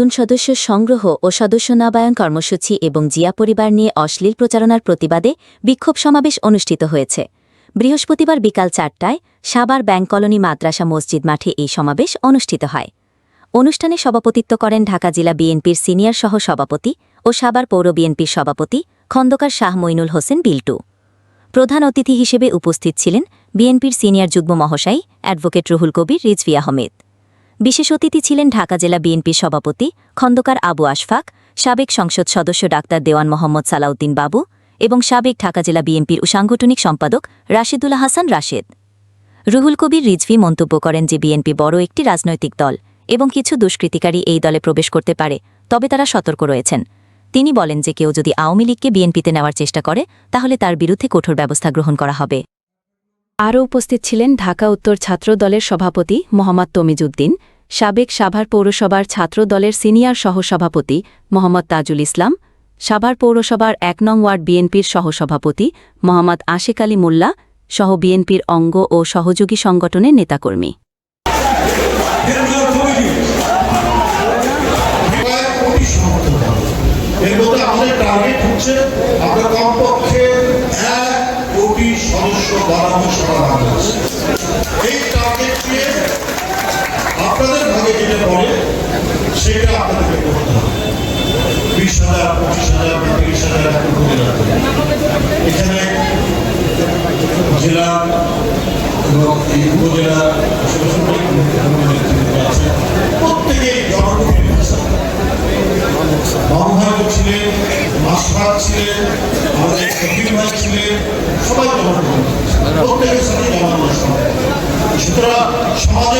নতুন সদস্য সংগ্রহ ও সদস্য নবায়ন কর্মসূচি এবং জিয়া পরিবার নিয়ে অশ্লীল প্রচারণার প্রতিবাদে বিক্ষোভ সমাবেশ অনুষ্ঠিত হয়েছে। বৃহস্পতিবার বিকাল চারটায় সাবার ব্যাংক কলোনি মাদ্রাসা মসজিদ মাঠে এই সমাবেশ অনুষ্ঠিত হয়। অনুষ্ঠানে সভাপতিত্ব করেন ঢাকা জেলা বিএনপির সিনিয়র সহ সভাপতি ও সাবার পৌর বিএনপির সভাপতি খন্দকার শাহ মইনুল হোসেন বিল্টু। প্রধান অতিথি হিসেবে উপস্থিত ছিলেন বিএনপির সিনিয়র যুগ্ম মহাশয় অ্যাডভোকেট রুহুল কবির রিজভি আহমেদ। বিশেষ অতিথি ছিলেন ঢাকা জেলা বিএনপির সভাপতি খন্দকার আবু আশফাক, সাবেক সংসদ সদস্য ডাক্তার দেওয়ান মোহাম্মদ সালাউদ্দিন বাবু এবং সাবেক ঢাকা জেলা বিএনপির সাংগঠনিক সম্পাদক রাশেদুল্লাহ হাসান রাশেদ। রুহুল কবির রিজভি মন্তব্য করেন যে বিএনপি বড় একটি রাজনৈতিক দল এবং কিছু দুষ্কৃতিকারী এই দলে প্রবেশ করতে পারে, তবে তারা সতর্ক রয়েছেন। তিনি বলেন যে কেউ যদি আওয়ামী লীগকে বিএনপিতে নেওয়ার চেষ্টা করে, তাহলে তার বিরুদ্ধে কঠোর ব্যবস্থা গ্রহণ করা হবে। আরও উপস্থিত ছিলেন ঢাকা উত্তর ছাত্র দলের সভাপতি মোহাম্মদ তমিজুদ্দিন, সাবেক সাভার পৌরসভার ছাত্র দলের সিনিয়র সহসভাপতি মোহাম্মদ তাজুল ইসলাম, সাভার পৌরসভার এক নং ওয়ার্ড বিএনপির সহসভাপতি মোহাম্মদ আশেক আলী মোল্লা সহ বিএনপির অঙ্গ ও সহযোগী সংগঠনের নেতাকর্মী। আমাদের টার্গেট হচ্ছে আমরা কমপক্ষে সদস্য বাড়াবো সারা বাংলাদেশে এই টার্গেট নিয়ে আপনাদের ভাগে যেটা পড়ে সেটা আপনাদেরকে করতে হবে বিশ হাজার পঁচিশ হাজার তিরিশ হাজার। এখানে জেলা এবং এই উপজেলা আছে প্রত্যেকেই জনপ্রতিনিধি আছে ছিলেন মাসফাত ছিলেন আমাদের ছিলেন সবাই জনপ্রতিনিধি সুতরাং সমাজে